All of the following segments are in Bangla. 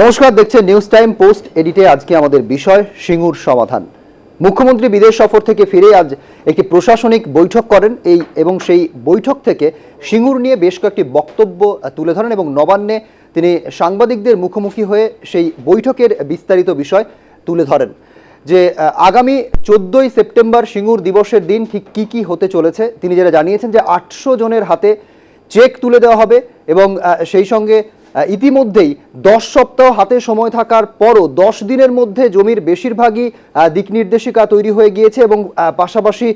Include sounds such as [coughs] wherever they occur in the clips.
নমস্কার, দেখছেন নিউজ টাইম পোস্ট এডিটে আজকে আমাদের বিষয়, সিঙ্গুর সমাধান। মুখ্যমন্ত্রী বিদেশ সফর থেকে ফিরে আজ একটি প্রশাসনিক বৈঠক করেন এই এবং সেই বৈঠক থেকে সিঙ্গুর নিয়ে বেশ কয়েকটি বক্তব্য তুলে ধরেন এবং নবান্নে তিনি সাংবাদিকদের মুখোমুখি হয়ে সেই বৈঠকের বিস্তারিত বিষয় তুলে ধরেন। যে আগামী চোদ্দোই সেপ্টেম্বর সিঙ্গুর দিবসের দিন ঠিক কি কি হতে চলেছে, তিনি যেটা জানিয়েছেন যে আটশো জনের হাতে চেক তুলে দেওয়া হবে এবং সেই সঙ্গে ইতিমধ্যেই দশ সপ্তাহ হাতে সময় থাকার পরও দশ দিনের মধ্যে জমির বেশিরভাগই দিক নির্দেশিকা তৈরি হয়ে গিয়েছে এবং পাশাপাশি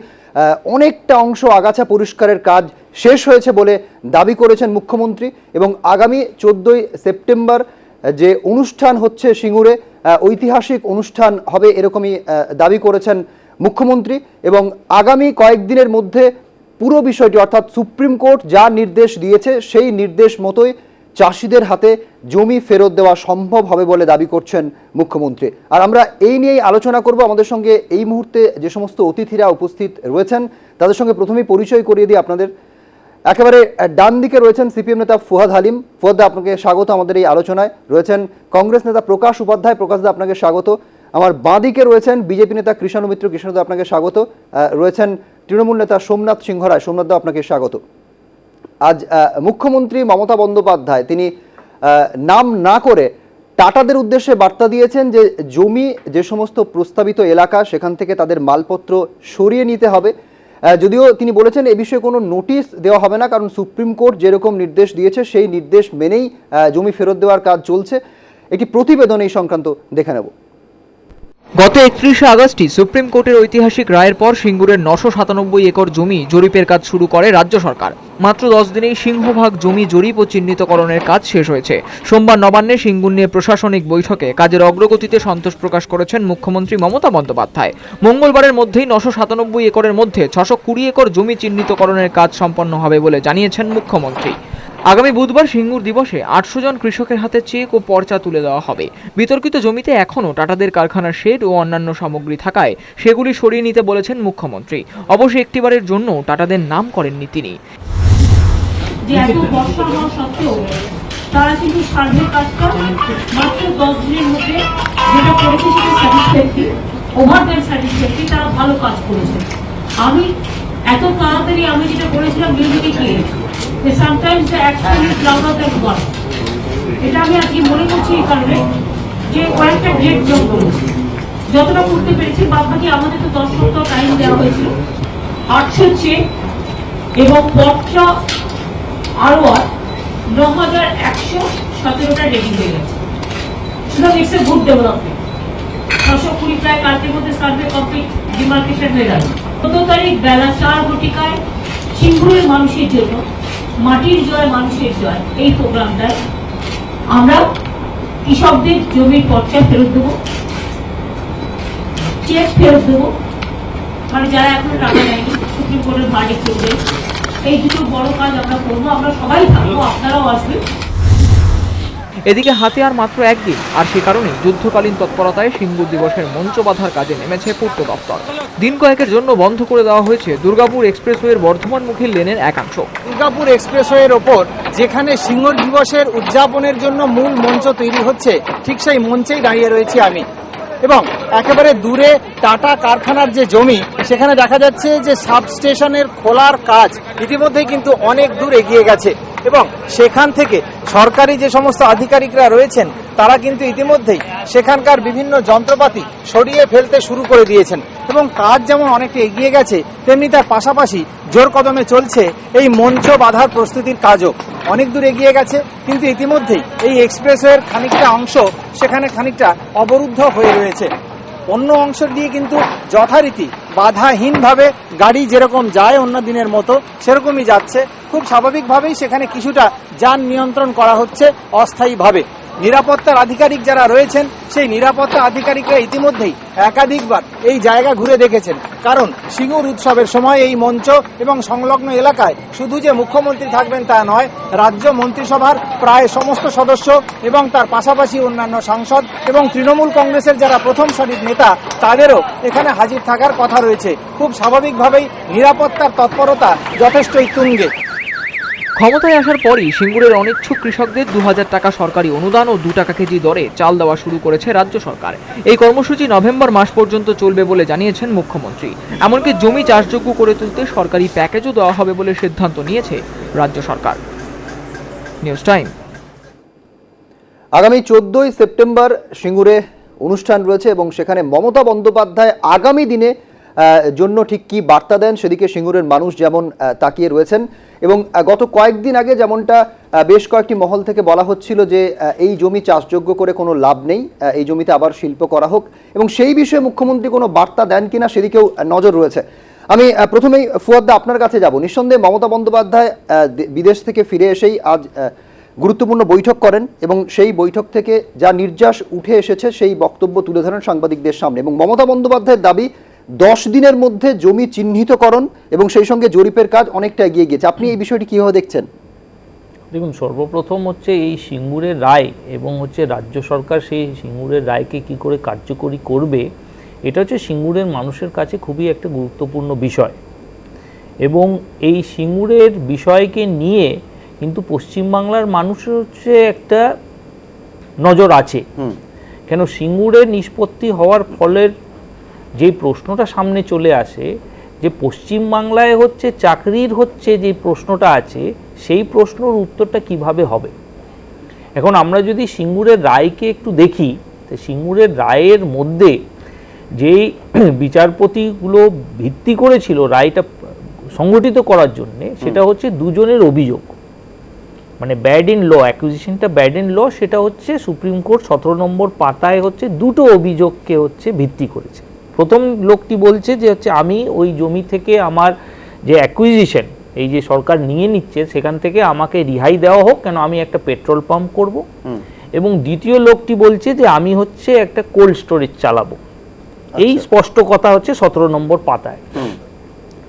অনেকটা অংশ আগাছা পরিষ্কারের কাজ শেষ হয়েছে বলে দাবি করেছেন মুখ্যমন্ত্রী এবং আগামী চোদ্দোই সেপ্টেম্বর যে অনুষ্ঠান হচ্ছে সিঙ্গুরে ঐতিহাসিক অনুষ্ঠান হবে এরকমই দাবি করেছেন মুখ্যমন্ত্রী এবং আগামী কয়েকদিনের মধ্যে পুরো বিষয়টি অর্থাৎ সুপ্রিম কোর্ট যা নির্দেশ দিয়েছে সেই নির্দেশ মতোই চাষিদের হাতে জমি ফেরত দেওয়া সম্ভব হবে বলে দাবি করছেন মুখ্যমন্ত্রী। আর আমরা এই নিয়েই আলোচনা করব। আমাদের সঙ্গে এই মুহূর্তে যে সমস্ত অতিথিরা উপস্থিত রয়েছেন, তাদের সঙ্গে প্রথমেই পরিচয় করিয়ে দিই আপনাদের। একেবারে ডান দিকে রয়েছেন সিপিএম নেতা ফুয়াদ হালিম। ফুয়াদ আপনাকে স্বাগত আমাদের এই আলোচনায়। রয়েছেন কংগ্রেস নেতা প্রকাশ উপাধ্যায়। প্রকাশ দা, আপনাকে স্বাগত। আমার বাঁ দিকে রয়েছেন বিজেপি নেতা কৃষ্ণ মিত্র কৃষ্ণ দা আপনাকে স্বাগত। রয়েছেন তৃণমূল নেতা সোমনাথ সিংহ রায়। সোমনাথ আপনাকে স্বাগত। আজ মুখ্যমন্ত্রী মমতা বন্দ্যোপাধ্যায়, তিনি নাম না করে টাটাদের উদ্দেশ্যে বার্তা দিয়েছেন যে জমি যে সমস্ত প্রস্তাবিত এলাকা, সেখান থেকে তাদের মালপত্র সরিয়ে নিতে হবে। যদিও তিনি বলেছেন এ বিষয়ে কোনো নোটিশ দেওয়া হবে না, কারণ সুপ্রিম কোর্ট যেরকম নির্দেশ দিয়েছে, সেই নির্দেশ মেনেই জমি ফেরত দেওয়ার কাজ চলছে। একটি প্রতিবেদন এই সংক্রান্ত দেখে নেব। গত একত্রিশে আগস্টই সুপ্রিম কোর্টের ঐতিহাসিক রায়ের পর সিঙ্গুরের নশো সাতানব্বই একর জমি জরিপের কাজ শুরু করে রাজ্য সরকার। মাত্র দশ দিনেই সিংহভাগ জমি জরিপ ও চিহ্নিতকরণের কাজ শেষ হয়েছে। সোমবার নবান্নে সিঙ্গুর নিয়ে প্রশাসনিক বৈঠকে কাজের অগ্রগতিতে সন্তোষ প্রকাশ করেছেন মুখ্যমন্ত্রী মমতা বন্দ্যোপাধ্যায়। মঙ্গলবারের মধ্যেই নশো সাতানব্বই একরের মধ্যে ছশো কুড়ি একর জমি চিহ্নিতকরণের কাজ সম্পন্ন হবে বলে জানিয়েছেন মুখ্যমন্ত্রী। আগামী বুধবার সিঙ্গুর দিবসে আটশো জন কৃষকের হাতে চেক ও পর্চা তুলে দেওয়া হবে। বিতর্কিত জমিতে এখনও টাটাদের কারখানার শেড ও অন্যান্য সামগ্রী থাকায় সেগুলি সরিয়ে নিতে বলেছেন মুখ্যমন্ত্রী। অবশ্য একটিবারের জন্য টাটাদের নাম করেননি তিনি। যে এত বর্ষা হওয়া সত্ত্বেও তারা কিন্তু সার্ভে কাজটা মাত্র দশ দিনের মধ্যে যেটা করেছে সেটা স্যাটিসফ্যাক্টরি ওভার স্যাটিসফ্যাক্টরি তারা ভালো কাজ করেছে। আমি এত তাড়াতাড়ি আমি যেটা করেছিলাম মিউজিকে গিয়ে যে sometimes the action is louder than এটা আমি আজকে মনে করছি এই কারণে যে কয়েকটা গ্রেট জব করেছি। যতটা করতে পেরেছি বাদ বাকি আমাদের তো দশ সপ্তাহ টাইম দেওয়া হয়েছিল। আটশো চেক এবং পটটা আরও আর ন হাজার একশো সতেরোটা রেডি হয়ে গেছে। সুতরাং ইটস এ গুড ডেভেলপমেন্ট ছশো কুড়ি প্রায় কালকের মধ্যে সার্ভে কমপ্লিট ডিমার্কেশন হয়ে গেল। চোদ্দ তারিখ বেলা চার ঘটিকায় সিঙ্গুরের মানুষের জন্য, মাটির জয় মানুষের জয়, এই প্রোগ্রামটায় আমরা কৃষকদের জমির পর্চা ফেরত দেবো চেক ফেরত দেবো। মানে যারা এখন টাকা নেয়নি, সুপ্রিম কোর্টের ভার্ডিক করবে। এই দুটো বড় কাজ আমরা করব আমরা সবাই থাকব আপনারাও আসবেন। এদিকে হাতে আর মাত্র একদিন আর সে কারণে যুদ্ধকালীন তৎপরতায় সিঙ্গুর দিবসের মঞ্চ বাঁধার কাজে নেমেছে পূর্ত দপ্তর। দিন কয়েকের জন্য বন্ধ করে দেওয়া হয়েছে দুর্গাপুর এক্সপ্রেসওয়ের বর্ধমানমুখী লেনের একাংশ। দুর্গাপুর এক্সপ্রেসওয়ের ওপর যেখানে সিংহ দিবসের উদযাপনের জন্য মূল মঞ্চ তৈরি হচ্ছে ঠিক সেই মঞ্চেই দাঁড়িয়ে রয়েছি আমি। এবং একেবারে দূরে টাটা কারখানার যে জমি সেখানে দেখা যাচ্ছে যে সাব স্টেশনের খোলার কাজ ইতিমধ্যেই কিন্তু অনেক দূর এগিয়ে গেছে। এবং সেখান থেকে সরকারি যে সমস্ত আধিকারিকরা রয়েছেন, তারা কিন্তু ইতিমধ্যেই সেখানকার বিভিন্ন যন্ত্রপাতি সরিয়ে ফেলতে শুরু করে দিয়েছেন। এবং কাজ যেমন অনেকটা এগিয়ে গেছে, তেমনি তার পাশাপাশি জোর কদমে চলছে এই মঞ্চ বাঁধার প্রস্তুতির কাজও। অনেক দূর এগিয়ে গেছে, কিন্তু ইতিমধ্যেই এই এক্সপ্রেসওয়ের খানিকটা অংশ সেখানে খানিকটা অবরুদ্ধ হয়ে রয়েছে। অন্য অংশ দিয়ে কিন্তু যথারীতি বাধাহীনভাবে গাড়ি যেরকম যায় অন্য দিনের মতো, সেরকমই যাচ্ছে। খুব স্বাভাবিকভাবেই সেখানে কিছুটা যান নিয়ন্ত্রণ করা হচ্ছে অস্থায়ীভাবে। নিরাপত্তার আধিকারিক যারা রয়েছেন, সেই নিরাপত্তা আধিকারিকরা ইতিমধ্যেই একাধিকবার এই জায়গা ঘুরে দেখেছেন। কারণ সিঙ্গুর উৎসবের সময় এই মঞ্চ এবং সংলগ্ন এলাকায় শুধু যে মুখ্যমন্ত্রী থাকবেন তা নয়, রাজ্য মন্ত্রিসভার প্রায় সমস্ত সদস্য এবং তার পাশাপাশি অন্যান্য সাংসদ এবং তৃণমূল কংগ্রেসের যারা প্রথম সারির নেতা, তাদেরও এখানে হাজির থাকার কথা রয়েছে। খুব স্বাভাবিকভাবেই নিরাপত্তার তৎপরতা যথেষ্টই তুঙ্গে। ক্ষমতায় আসার পরই সিঙ্গুরের অনিচ্ছুক কৃষকদের দু হাজার টাকা সরকারি অনুদান ও দু টাকা কেজি দরে চাল দেওয়া শুরু করেছে রাজ্য সরকার। এই কর্মসূচি নভেম্বর মাস পর্যন্ত চলবে বলে জানিয়েছেন মুখ্যমন্ত্রী। এমনকি জমি চাষযোগ্য করে তুলতে সরকারি প্যাকেজও দেওয়া হবে বলে সিদ্ধান্ত নিয়েছে রাজ্য সরকার। News time. আগামী চোদ্দই সেপ্টেম্বর সিঙ্গুরে অনুষ্ঠান রয়েছে এবং সেখানে মমতা বন্দ্যোপাধ্যায় আগামী দিনে জন্য ঠিক কি বার্তা দেন সেদিকে সিঙ্গুরের মানুষ যেমন তাকিয়ে রয়েছেন। এবং গত কয়েকদিন আগে যেমনটা বেশ কয়েকটি মহল থেকে বলা হচ্ছিল যে এই জমি চাষযোগ্য করে কোনো লাভ নেই এই জমিতে আবার শিল্প করা হোক। এবং সেই বিষয়ে মুখ্যমন্ত্রী কোনো বার্তা দেন কিনা সেদিকেও নজর রয়েছে। আমি প্রথমেই ফুয়াদ্দা আপনার কাছে যাব। নিঃসন্দেহে মমতা বন্দ্যোপাধ্যায় বিদেশ থেকে ফিরে এসেই আজ গুরুত্বপূর্ণ বৈঠক করেন এবং সেই বৈঠক থেকে যা নির্যাস উঠে এসেছে সেই বক্তব্য তুলে ধরেন সাংবাদিকদের সামনে। এবং মমতা বন্দ্যোপাধ্যায়ের দাবি দশ দিনের মধ্যে জমি চিহ্নিতকরণ এবং সেই সঙ্গে জরিপের কাজ অনেকটা এগিয়ে গিয়েছে। আপনি এই বিষয়টি কীভাবে দেখছেন? দেখুন সর্বপ্রথম হচ্ছে এই সিঙ্গুরের রায় এবং হচ্ছে রাজ্য সরকার সেই সিঙ্গুরের রায়কে কি করে কার্যকরী করবে এটা হচ্ছে সিঙ্গুরের মানুষের কাছে খুবই একটা গুরুত্বপূর্ণ বিষয়। এবং এই সিঙ্গুরের বিষয়কে নিয়ে কিন্তু পশ্চিমবাংলার মানুষের হচ্ছে একটা নজর আছে। কেন সিঙ্গুরের নিষ্পত্তি হওয়ার ফলের যে প্রশ্নটা সামনে চলে আসে যে পশ্চিমবাংলায় হচ্ছে চাকরির হচ্ছে যে প্রশ্নটা আছে সেই প্রশ্নর উত্তরটা কীভাবে হবে? এখন আমরা যদি সিঙ্গুরের রায়কে একটু দেখি তো সিঙ্গুরের রায়ের মধ্যে যেই বিচারপতিগুলো ভিত্তি করেছিল রায়টা সংগঠিত করার জন্যে সেটা হচ্ছে দুজনের অভিযোগ। মানে ব্যাড ইন ল অ্যাকুইজিশনটা ব্যাড ইন ল সেটা হচ্ছে সুপ্রিম কোর্ট সতেরো নম্বর পাতায় হচ্ছে দুটো অভিযোগকে হচ্ছে ভিত্তি করেছে। প্রথম লোকটি বলছে যে হচ্ছে আমি ওই জমি থেকে আমার যে অ্যাকুইজিশন এই যে সরকার নিয়ে নিচ্ছে সেখান থেকে আমাকে রিহাই দেওয়া হোক কেন আমি একটা পেট্রোল পাম্প করব। এবং দ্বিতীয় লোকটি বলছে যে আমি হচ্ছে একটা কোল্ড স্টোরেজ চালাবো। এই আচ্ছা। স্পষ্ট কথা হচ্ছে সতেরো নম্বর পাতায়।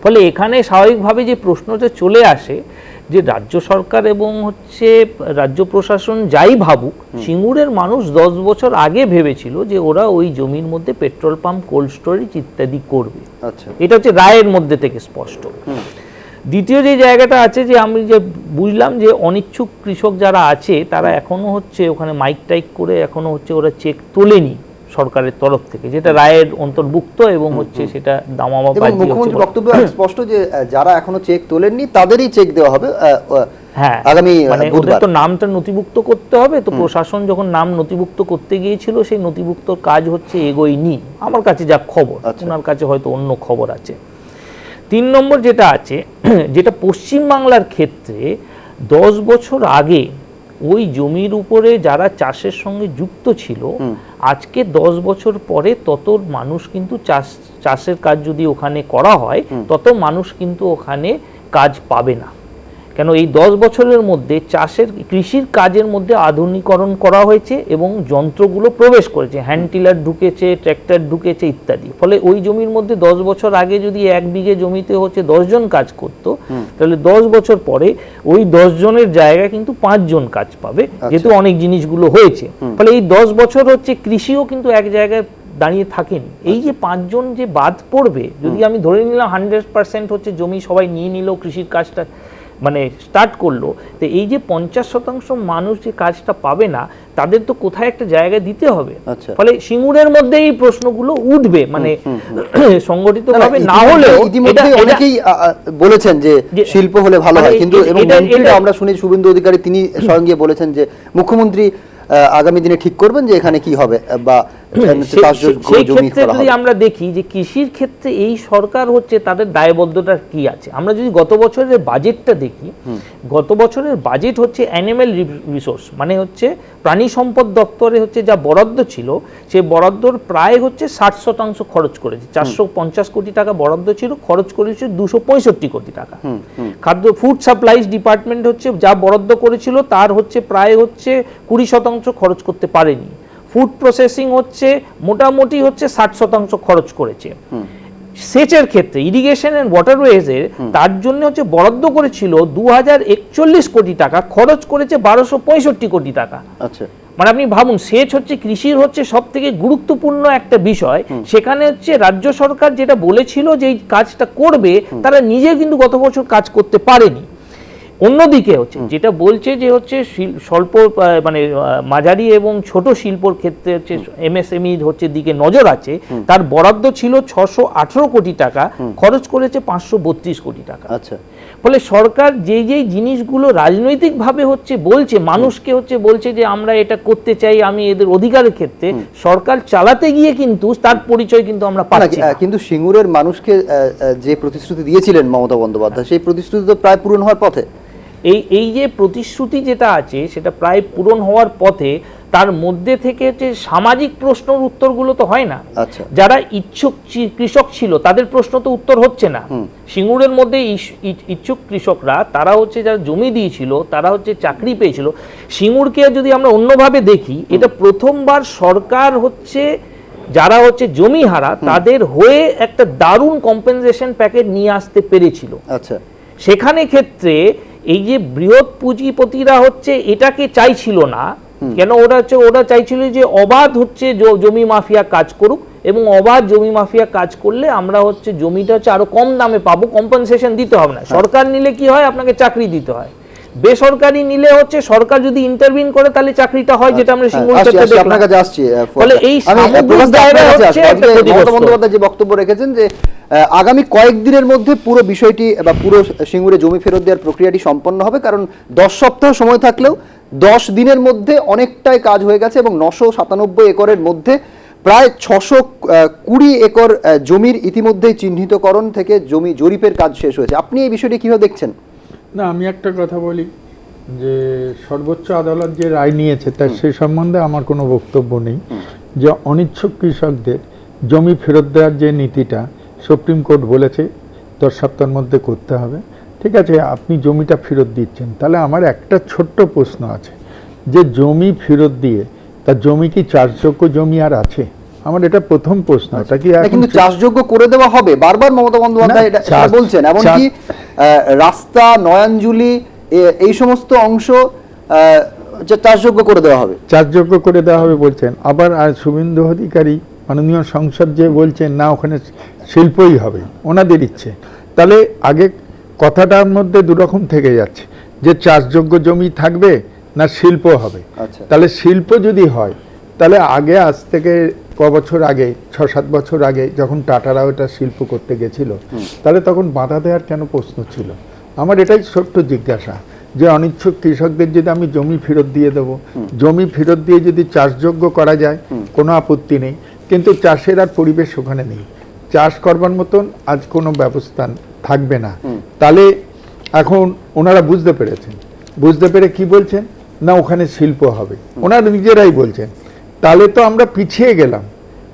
ফলে এখানে স্বাভাবিকভাবে যে প্রশ্নটা চলে আসে যে রাজ্য সরকার এবং হচ্ছে রাজ্য প্রশাসন যাই ভাবুক সিঙ্গুরের মানুষ দশ বছর আগে ভেবেছিল যে ওরা ওই জমির মধ্যে পেট্রোল পাম্প কোল্ড স্টোরেজ ইত্যাদি করবে। আচ্ছা। এটা হচ্ছে রায়ের মধ্যে থেকে স্পষ্ট। দ্বিতীয় যে জায়গাটা আছে যে আমি যে বুঝলাম যে অনিচ্ছুক কৃষক যারা আছে তারা এখনও হচ্ছে ওখানে মাইক টাইক করে এখনও হচ্ছে ওরা চেক তোলেনি। সরকারের তরফ থেকে যেটা রায়ের অন্তর্ভুক্ত এবং হচ্ছে সেটা দামামা মুখ্যমন্ত্রীর বলা- বক্তব্য স্পষ্ট যে যারা এখনও চেক তোলেননি তাদেরই চেক দেওয়া হবে হ্যাঁ আগামী মানে ওদের তো নামটা নথিভুক্ত করতে হবে তো প্রশাসন যখন নাম নথিভুক্ত করতে গিয়েছিল সেই নথিভুক্ত কাজ হচ্ছে এগোয়নি। আমার কাছে যা খবর আচ্ছা। ওনার কাছে হয়তো অন্য খবর আছে। তিন নম্বর যেটা আছে [clears throat] যেটা পশ্চিমবাংলার ক্ষেত্রে দশ বছর আগে ওই জমির উপরে যারা চাষের সঙ্গে যুক্ত ছিল আজকে দশ বছর পরে তত মানুষ কিন্তু চাষ চাষের কাজ যদি ওখানে করা হয় তত মানুষ কিন্তু ওখানে কাজ পাবে না। কেন এই দশ বছরের মধ্যে চাষের কৃষির কাজের মধ্যে আধুনিকরণ করা হয়েছে এবং যন্ত্রগুলো প্রবেশ করেছে হ্যান্ড টিলার ঢুকেছে ট্র্যাক্টর ঢুকেছে ইত্যাদি। ফলে ওই জমির মধ্যে দশ বছর আগে যদি এক বিঘে জমিতে হচ্ছে দশজন কাজ করতো তাহলে দশ বছর পরে ওই জনের জায়গায় কিন্তু পাঁচজন কাজ পাবে যেহেতু অনেক জিনিসগুলো হয়েছে। ফলে এই দশ বছর হচ্ছে কৃষিও কিন্তু এক জায়গায় দাঁড়িয়ে থাকেন। এই যে পাঁচজন যে বাদ পড়বে যদি আমি ধরে নিলাম হান্ড্রেড পার্সেন্ট হচ্ছে জমি সবাই নিয়ে নিল কৃষির কাজটা মানে স্টার্ট করল তো এই যে পঞ্চাশ শতাংশ মানুষ যে কাজটা পাবে না তাদের তো কোথায় একটা জায়গা দিতে হবে। আচ্ছা। ফলে সিঙ্গুরের মধ্যে এই প্রশ্নগুলো উঠবে মানে [coughs] সংগঠিত ভাবে না হলেও অনেকেই বলেছেন যে শিল্প হলে ভালো মানে হয় কিন্তু মন্ত্রীরা এটা- আমরা শুনি শুভেন্দু অধিকারী তিনি [coughs] স্বয়ং গিয়ে বলেছেন যে মুখ্যমন্ত্রী আগামী দিনে ঠিক করবেন যে এখানে কি হবে বা সেই ক্ষেত্রে যদি আমরা দেখি যে কৃষির ক্ষেত্রে এই সরকার হচ্ছে তাদের দায়বদ্ধতা কি আছে? আমরা যদি গত বছরের বাজেটটা দেখি গত বছরের বাজেট হচ্ছে অ্যানিম্যাল রিসোর্স মানে হচ্ছে প্রাণী সম্পদ দপ্তরে হচ্ছে যা বরাদ্দ ছিল সে বরাদ্দর প্রায় হচ্ছে ষাট শতাংশ খরচ করেছে। চারশো পঞ্চাশ কোটি টাকা বরাদ্দ ছিল খরচ করেছে দুশো পঁয়ষট্টি কোটি টাকা। খাদ্য ফুড সাপ্লাইজ ডিপার্টমেন্ট হচ্ছে যা বরাদ্দ করেছিল তার হচ্ছে প্রায় হচ্ছে কুড়ি শতাংশ খরচ করতে পারেনি। ফুড প্রসেসিং হচ্ছে মোটামুটি হচ্ছে ষাট শতাংশ খরচ করেছে। সেচের ক্ষেত্রে ইরিগেশন এন্ড ওয়াটারওয়েজের তার জন্য হচ্ছে বরাদ্দ করেছিল দু হাজার একচল্লিশ কোটি টাকা খরচ করেছে বারোশো পঁয়ষট্টি কোটি টাকা। আচ্ছা। মানে আপনি ভাবুন সেচ হচ্ছে কৃষির হচ্ছে সব থেকে গুরুত্বপূর্ণ একটা বিষয়। সেখানে হচ্ছে রাজ্য সরকার যেটা বলেছিল যে এই কাজটা করবে তারা নিজে কিন্তু গত বছর কাজ করতে পারেনি। অন্যদিকে হচ্ছে যেটা বলছে যে হচ্ছে স্বল্প মানে মাঝারি এবং ছোট শিল্পর ক্ষেত্রে হচ্ছে এমএসএমই হচ্ছে দিকে নজর আছে তার বরাদ্দ ছিল ছশো আঠেরো কোটি টাকা খরচ করেছে পাঁচশো বত্রিশ কোটি টাকা। আচ্ছা। ফলে সরকার যে যে জিনিসগুলো রাজনৈতিকভাবে হচ্ছে বলছে মানুষকে হচ্ছে বলছে যে আমরা এটা করতে চাই আমি এদের অধিকারের ক্ষেত্রে সরকার চালাতে গিয়ে কিন্তু তার পরিচয় কিন্তু আমরা পাচ্ছি। কিন্তু সিঙ্গুরের মানুষকে যে প্রতিশ্রুতি দিয়েছিলেন মমতা বন্দ্যোপাধ্যায় সেই প্রতিশ্রুতি তো প্রায় পূরণ হওয়ার পথে। এই এই যে প্রতিশ্রুতি যেটা আছে সেটা প্রায় পূরণ হওয়ার পথে তার মধ্যে থেকে যে সামাজিক প্রশ্নের উত্তরগুলো তো হয় না। আচ্ছা। যারা ইচ্ছুক কৃষক ছিল তাদের প্রশ্ন তো উত্তর হচ্ছে না। সিঙ্গুরের মধ্যে ইচ্ছুক কৃষকরা তারা হচ্ছে যারা জমি দিয়েছিল তারা হচ্ছে চাকরি পেয়েছিল। সিঙ্গুরকে যদি আমরা অন্যভাবে দেখি এটা প্রথমবার সরকার হচ্ছে যারা হচ্ছে জমি হারা তাদের হয়ে একটা দারুণ কম্পেনসেশন প্যাকেজ নিয়ে আসতে পেরেছিল। আচ্ছা। সেখানে ক্ষেত্রে এই যে বৃহৎ পুঁজিপতিরা হচ্ছে এটাকে চাইছিল না। কেন ওরা হচ্ছে ওরা চাইছিল যে অবাধ হচ্ছে জমি মাফিয়া কাজ করুক এবং অবাধ জমি মাফিয়া কাজ করলে আমরা হচ্ছে জমিটা হচ্ছে আরও কম দামে পাবো কম্পেনসেশন দিতে হবে না। সরকার নিলে কি হয় আপনাকে চাকরি দিতে হয়। বেসরকারি নিলে হচ্ছে সরকার যদি ইন্টারভিন করে তাহলে চাকরিটা হয় যেটা আমরা আসছি, দেখলাম। আপনার কাছে আসছি ফলে এই সামগ্রিক দায়রা হচ্ছে। বন্দ্যোপাধ্যায় যে বক্তব্য রেখেছেন যে আগামী কয়েকদিনের মধ্যে পুরো বিষয়টি বা পুরো সিঙ্গুরে জমি ফেরত দেওয়ার প্রক্রিয়াটি সম্পন্ন হবে কারণ দশ সপ্তাহ সময় থাকলেও দশ দিনের মধ্যে অনেকটাই কাজ হয়ে গেছে এবং নশো সাতানব্বই একরের মধ্যে প্রায় ছশো কুড়ি একর জমির ইতিমধ্যেই চিহ্নিতকরণ থেকে জমি জরিপের কাজ শেষ হয়েছে আপনি এই বিষয়টি কীভাবে দেখছেন না আমি একটা কথা বলি যে সর্বোচ্চ আদালত যে রায় নিয়েছে তার সে সম্বন্ধে আমার কোনো বক্তব্য নেই যে অনিচ্ছুক কৃষকদের জমি ফেরত দেওয়ার যে নীতিটা সুপ্রিম কোর্ট বলেছে দশ সপ্তাহের মধ্যে করতে হবে ঠিক আছে আপনি জমিটা ফেরত দিচ্ছেন তাহলে আমার একটা ছোট্ট প্রশ্ন আছে যে জমি ফেরত দিয়ে তার জমি কি চাষযোগ্য জমি আর আছে? আমার এটা প্রথম প্রশ্ন এটা কি কিন্তু চাষযোগ্য করে দেওয়া হবে বারবার মমতা বন্দ্যোপাধ্যায় এটা- বলছেন এমনকি রাস্তা নয়াঞ্জলি এই সমস্ত অংশ চাষযোগ্য করে দেওয়া হবে। চাষযোগ্য করে দেওয়া হবে বলছেন। আবার আর শুভেন্দু অধিকারী মাননীয় সংসদ যে বলছেন না ওখানে শিল্পই হবে ওনাদের ইচ্ছে। তাহলে আগে কথাটার মধ্যে দুরকম থেকে যাচ্ছে যে চাষযোগ্য জমি থাকবে না শিল্প হবে। আচ্ছা। তাহলে শিল্প যদি হয় তাহলে আগে আজ থেকে ক বছর আগে ছ সাত বছর আগে যখন টাটারা ওটা শিল্প করতে গেছিল তাহলে তখন বাধা দেওয়ার কেন প্রশ্ন ছিল? আমার এটাই ছোট্ট জিজ্ঞাসা যে অনিচ্ছুক কৃষকদের যদি আমি জমি ফেরত দিয়ে দেবো জমি ফেরত দিয়ে যদি চাষযোগ্য করা যায় কোনো আপত্তি নেই কিন্তু চাষের আর পরিবেশ ওখানে নেই। চাষ করবার মতন আজ কোনো ব্যবস্থা থাকবে না। তাহলে এখন ওনারা বুঝতে পেরেছেন। বুঝতে পেরে কি বলছেন? না ওখানে শিল্প হবে। ওনারা নিজেরাই বলছেন তাহলে তো আমরা পিছিয়ে গেলাম।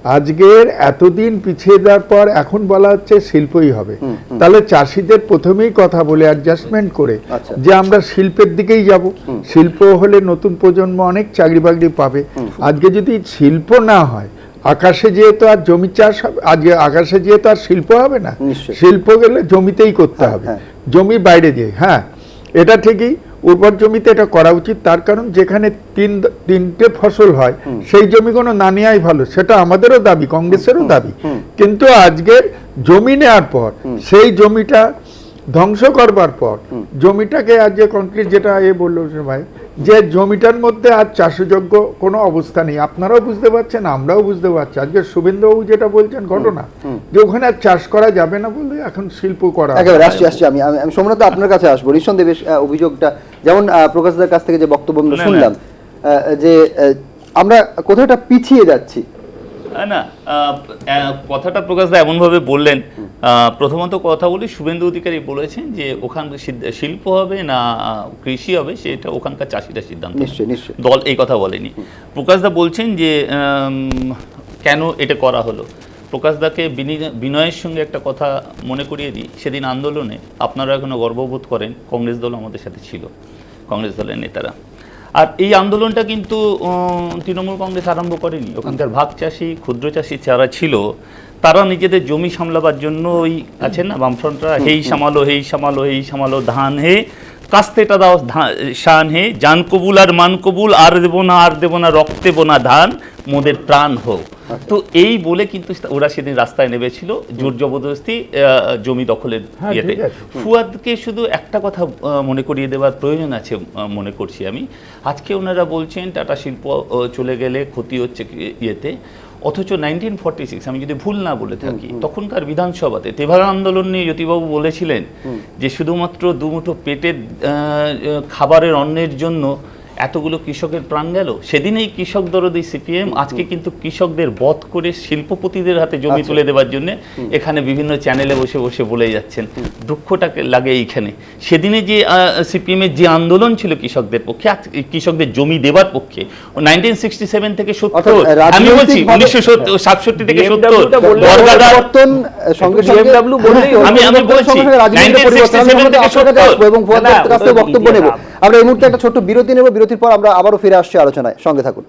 আজকের এতদিন পিছিয়ে যাওয়ার পর এখন বলা হচ্ছে শিল্পই হবে। তাহলে চাষিদের প্রথমেই কথা বলে অ্যাডজাস্টমেন্ট করে আচ্ছা। যে আমরা শিল্পের দিকেই যাব। শিল্প হলে নতুন প্রজন্ম অনেক চাকরি বাকরি পাবে আজকে যদি শিল্প না হয় আকাশে যেহেতু আর জমি চাষ হবে আজকে আকাশে যেহেতু আর শিল্প হবে না শিল্প গেলে জমিতেই করতে হ্যাঁ, হবে। হ্যাঁ। জমি বাইরে দিয়ে হ্যাঁ। এটা ঠিকই। উর্বর জমিতে এটা করা উচিত। তার কারণ যেখানে তিন তিনটে ফসল হয় সেই জমি কোনো না নেওয়াই ভালো। সেটা আমাদেরও দাবি কংগ্রেসেরও দাবি। কিন্তু আজকের জমি নেওয়ার পর সেই জমিটা ধ্বংস করবার পর জমিটাকে আজ যে কংক্রিট যেটা এ বলল ভাই যে জমিটার মধ্যে আর চাষযোগ্য কোনো অবস্থা নেই। আপনারাও বুঝতে পারছেন আমরাও বুঝতে পারছি। আজকে শুভেন্দুবাবু যেটা বলছেন ঘটনা যে ওখানে আর চাষ করা যাবে না বলে এখন শিল্প করা। একেবারে আসছি আসছি আমি আমি- আপনার কাছে আসব। নিঃসন্দেহে বেশ অভিযোগটা যেমন আহ, প্রকাশদার কাছ থেকে যে বক্তব্য আমরা। শুনলাম আহ, যে আমরা কোথাও একটা পিছিয়ে যাচ্ছি। না কথাটা প্রকাশদা এমনভাবে বললেন আহ, প্রথমত কথা বলি শুভেন্দু অধিকারী বলেছেন যে ওখানকার সিদ্ধ- শিল্প হবে না কৃষি হবে সেটা ওখানকার চাষিরা সিদ্ধান্ত। দল এই কথা বলেনি। প্রকাশদা বলছেন যে কেন এটা করা হলো? প্রকাশদাকে বিনি- বিনয়ের সঙ্গে একটা কথা মনে করিয়ে দিই। সেদিন আন্দোলনে আপনারা এখনও গর্ববোধ করেন কংগ্রেস দল আমাদের সাথে ছিল কংগ্রেস দলের নেতারা। আর এই আন্দোলনটা কিন্তু তৃণমূল কংগ্রেস আরম্ভ করেনি। ওখানকার ভাগ চাষি ক্ষুদ্র চাষি যারা ছিল তারা নিজেদের জমি সামলাবার জন্য ওই আছে না বামফ্রন্টরা হেই সামালো হেই সামালো হেই সামালো ধান হে কাস্তেটা দাও শান হে জান কবুল আর মান কবুল আর দেব না আর দেবো না রক্ত দেবো না ধান। মোদের প্রাণ হোক। তো এই বলে কিন্তু ওরা সেদিন রাস্তায় নেমেছিল জোর জবরদস্তি জমি দখলের হ্যাঁ, ইয়েতে। ফুয়াদকে শুধু একটা কথা মনে করিয়ে দেওয়ার প্রয়োজন আছে মনে করছি আমি। আজকে ওনারা বলছেন টাটা শিল্প চলে গেলে ক্ষতি হচ্ছে ইয়েতে। অথচ নাইনটিন ফর্টি সিক্স আমি যদি ভুল না বলে থাকি তখনকার বিধানসভাতে তেভাগা আন্দোলন নিয়ে জ্যোতিবাবু বলেছিলেন যে শুধুমাত্র দুমুঠো পেটের খাবারের অন্নের জন্য এতগুলো কৃষকের প্রাণ গেল। সেদিনেই কৃষক দরদি সিপিএম আজকে কিন্তু কৃষকদের বধ করে শিল্পপতিদের হাতে জমি তুলে দেওয়ার জন্য এখানে বিভিন্ন চ্যানেলে বসে বসে বলে যাচ্ছেন। দুঃখটাকে লাগে এইখানে। সেদিনে যে সিপিএম এর যে আন্দোলন ছিল কৃষকদের পক্ষে কৃষকদের জমি দেওয়ার পক্ষে নাইনটিন সিক্সটি সেভেন থেকে সত্তর আমি বলছি উনিশশো সাতষট্টি থেকে সত্তর হ্যাঁ, আমি- আমি বলছি। আমি 1967 মোহাম্মদ থেকে আপনার কাছে 70 আসব এবং বক্তব্য নেব। আমরা এই মুহূর্তে একটা ছোট্ট বিরতি নেব বিরতির পর আমরা আবারও ফিরে আসছি আলোচনায়। সঙ্গে থাকুন।